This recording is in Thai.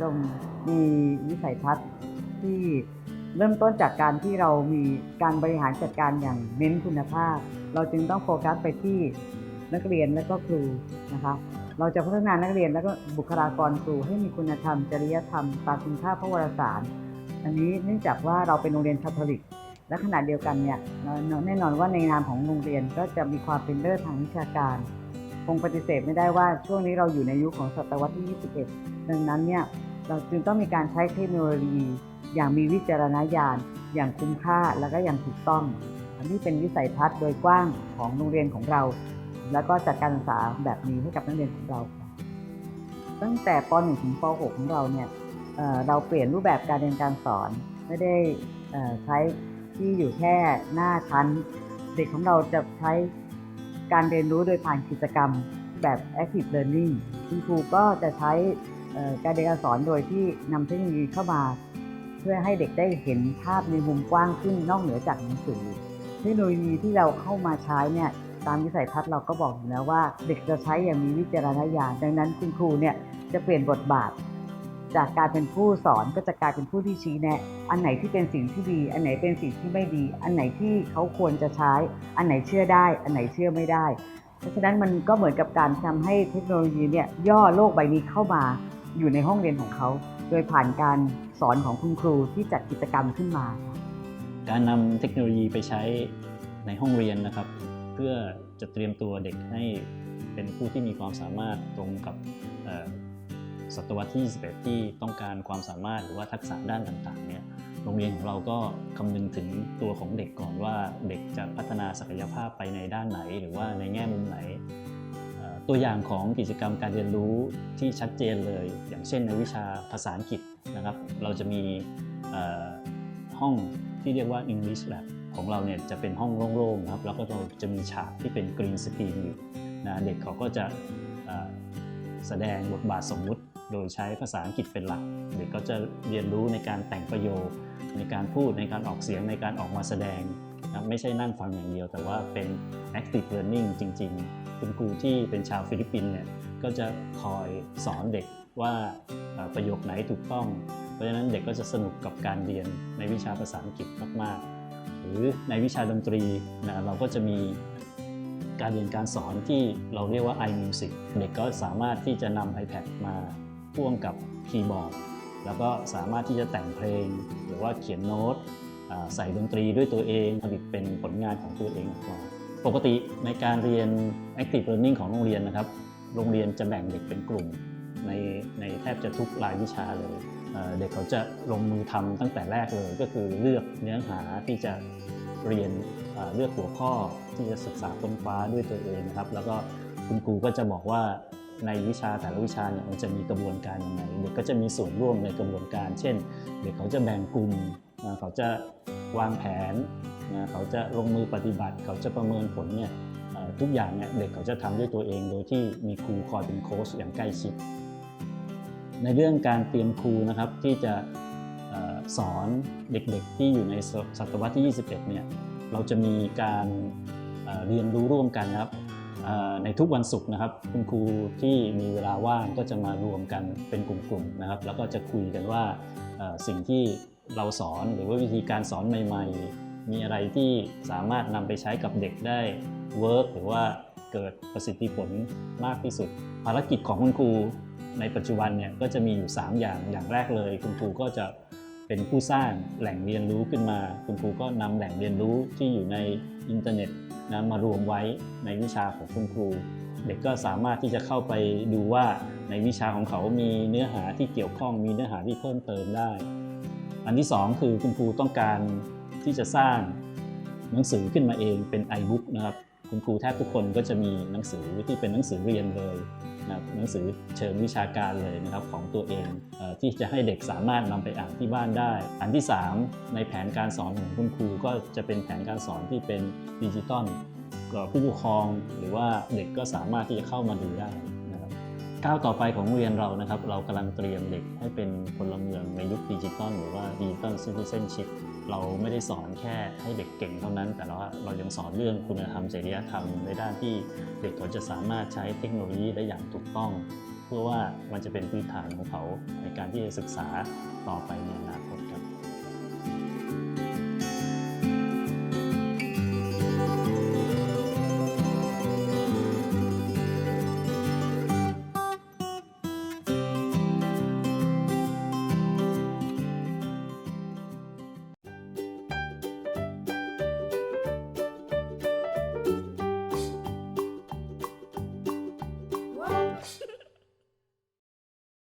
เรามีวิสัยทัศน์ที่เริ่มต้นจากการที่เรามีการบริหารจัดการอย่างเน้นคุณภาพ เราจึงต้องโฟกัสไปที่นักเรียนและก็ครูนะคะเราจะพัฒนานักเรียนและก็บุคลากรครูให้มีคุณธรรม จริยธรรมตามคุณค่าพระวรสาร อันนี้เนื่องจากว่าเราเป็นโรงเรียนคาทอลิก และขณะเดียวกันเนี่ยแน่นอนว่าในนามของโรงเรียนก็จะมีความเป็นเลิศทางวิชาการ คงปฏิเสธไม่ได้ว่าช่วงนี้เราอยู่ในยุคของศตวรรษที่ 21 ดังนั้นเนี่ยเราจึงต้องมีการใช้เทคโนโลยี อย่างมีวิจารณญาณ อย่างคุ้มค่าและก็อย่างถูกต้อง อันนี้เป็นวิสัยทัศน์โดยกว้างของโรงเรียนของเรา แล้วก็จัดการศึกษาแบบนี้ให้กับนักเรียนของเรา ตั้งแต่ป .1 ถึงป .6 ของเราเนี่ยเเราเปลี่ยนรูปแบบการเรียนการสอน ไม่ได้ใช้ที่อยู่แค่หน้าชั้น เด็กของเราจะใช้ การเรียนรู้โดยผ่านกิจกรรมแบบ active learning คุณครูก็จะใช้การเรียนการสอนโดยที่นำเทคโนโลยีเข้ามา เพื่อให้เด็กได้เห็นภาพในมุมกว้างขึ้นนอกเหนือจากหนังสือ เทคโนโลยีที่เราเข้ามาใช้เนี่ยตามวิสัยทัศน์เราก็บอกอยู่แล้วว่า เด็กจะใช้อย่างมีวิจารณญาณดังนั้นคุณครูเนี่ยจะเปลี่ยนบทบาท จากการเป็นผู้สอนก็จะกลายเป็นผู้ที่ชี้แนะ อันไหนที่เป็นสิ่งที่ดี อันไหนเป็นสิ่งที่ไม่ดี อันไหนที่เขาควรจะใช้ อันไหนเชื่อได้ อันไหนเชื่อไม่ได้ เพราะฉะนั้นมันก็เหมือนกับการทำให้เทคโนโลยีเนี่ยย่อโลกใบนี้เข้ามาอยู่ในห้องเรียนของเขา โดยผ่านการสอนของคุณครูที่จัดกิจกรรมขึ้นมา การนำเทคโนโลยีไปใช้ในห้องเรียนนะครับ เพื่อจะเตรียมตัวเด็กให้เป็นผู้ที่มีความสามารถตรงกับ ศตวรรษที่ 21 ที่ต้องการความสามารถหรือว่าทักษะด้านต่างๆเนี่ยโรงเรียนของเราก็คำนึงถึงตัวของเด็กก่อนว่าเด็กจะพัฒนาศักยภาพไปในด้านไหน หรือว่าในแง่มุมไหน ตัวอย่างของกิจกรรมการเรียนรู้ที่ชัดเจนเลย อย่างเช่นในวิชาภาษาอังกฤษนะครับ เราจะมีห้องที่เรียกว่า English Lab ของเราเนี่ยจะเป็นห้องโล่งๆครับแล้วก็เราจะมีฉากที่เป็นกรีนสกรีนอยู่นะเด็กเขาก็จะแสดงบทบาทสมมุติ โดยใช้ภาษาอังกฤษเป็นหลัก เด็กก็จะเรียนรู้ในการแต่งประโยค ในการพูดในการออกเสียงในการออกมาแสดงนะไม่ใช่นั่งฟังอย่างเดียว แต่ว่าเป็น active learning จริง ๆ คุณครูที่เป็นชาวฟิลิปปินส์เนี่ยก็จะคอยสอนเด็กว่าประโยคไหนถูกต้อง เพราะฉะนั้นเด็กก็จะสนุกกับการเรียนในวิชาภาษาอังกฤษมากๆ หรือในวิชาดนตรีนะเราก็จะมีการเรียนการสอนที่เราเรียกว่า iMusic เด็กก็สามารถที่จะนำ iPad มา พ่วงกับคีย์บอร์ดแล้วก็สามารถที่จะแต่งเพลง หรือว่าเขียนโน้ตใส่ดนตรีด้วยตัวเองผลิตเป็นผลงานของตัวเองออกมาปกติในการเรียน Active Learning ของโรงเรียนนะครับ โรงเรียนจะแบ่งเด็กเป็นกลุ่ม ในในแทบจะทุกรายวิชาเลยเด็กเขาจะลงมือทำตั้งแต่แรกเลย ก็คือเลือกเนื้อหาที่จะเรียนเอ่อเลือกหัวข้อที่จะศึกษาค้นคว้าด้วยตัวเองนะครับ แล้วก็คุณครูก็จะบอกว่า ในวิชาแต่ละวิชาเนี่ยมันจะมีกระบวนการยังไงเด็กก็จะมีส่วนร่วมในกระบวนการ เช่น เด็กเขาจะแบ่งกลุ่มเขาจะวางแผนเขาจะลงมือปฏิบัติ เขาจะประเมินผลเนี่ยทุกอย่างเนี่ยเด็กเขาจะทำด้วยตัวเองโดยที่มีครูคอยเป็นโค้ชอย่างใกล้ชิด ในเรื่องการเตรียมครูนะครับที่จะสอนเด็กๆ ที่อยู่ในศตวรรษที่ 21 เนี่ยเราจะมีการเรียนรู้ร่วมกันนะครับ ในทุกวันศุกร์นะครับ คุณครูที่มีเวลาว่างก็จะมารวมกันเป็นกลุ่มๆนะครับ แล้วก็จะคุยกันว่าสิ่งที่เราสอนหรือว่าวิธีการสอนใหม่ ๆ มีอะไรที่สามารถนำไปใช้กับเด็กได้เวิร์กหรือว่าเกิดประสิทธิผลมากที่สุด ภารกิจของคุณครูในปัจจุบันเนี่ยก็จะมีอยู่ 3 อย่างอย่างแรกเลย คุณครูก็จะ เป็นผู้สร้างแหล่งเรียนรู้ขึ้นมา คุณครูก็นำแหล่งเรียนรู้ที่อยู่ในอินเทอร์เน็ตนะมารวมไว้ในวิชาของคุณครู เด็กก็สามารถที่จะเข้าไปดูว่าในวิชาของเขามีเนื้อหาที่เกี่ยวข้องมีเนื้อหาที่เพิ่มเติมได้ อันที่ 2 คือคุณครูต้องการที่จะสร้างหนังสือขึ้นมาเองเป็น iBook นะครับ คุณครูแทบทุกคนก็จะมีหนังสือที่เป็นหนังสือเรียนเลยนะหนังสือเชิงวิชาการเลยนะครับของตัวเองเอที่จะให้เด็กสามารถนำไปอ่านที่บ้านได้ อันที่ 3 ในแผนการสอนของคุณครูก็จะเป็นแผนการสอนที่เป็นดิจิตอลก็ผู้ปกครองหรือว่าเด็กก็สามารถที่จะเข้ามาดูได้ ก้าวต่อไปของโรงเรียนเรานะครับ เรากำลังเตรียมเด็กให้เป็นพลเมืองในยุคดิจิตอลหรือว่าดิจิตอลซิติเซนชิพเราไม่ได้สอนแค่ให้เด็กเก่งเท่านั้น แต่ว่าเรายังสอนเรื่องคุณธรรมจริยธรรมในด้านที่เด็กเขาจะสามารถใช้เทคโนโลยีได้อย่างถูกต้อง เพื่อว่ามันจะเป็นพื้นฐานของเขาในการที่จะศึกษาต่อไปในอนาคต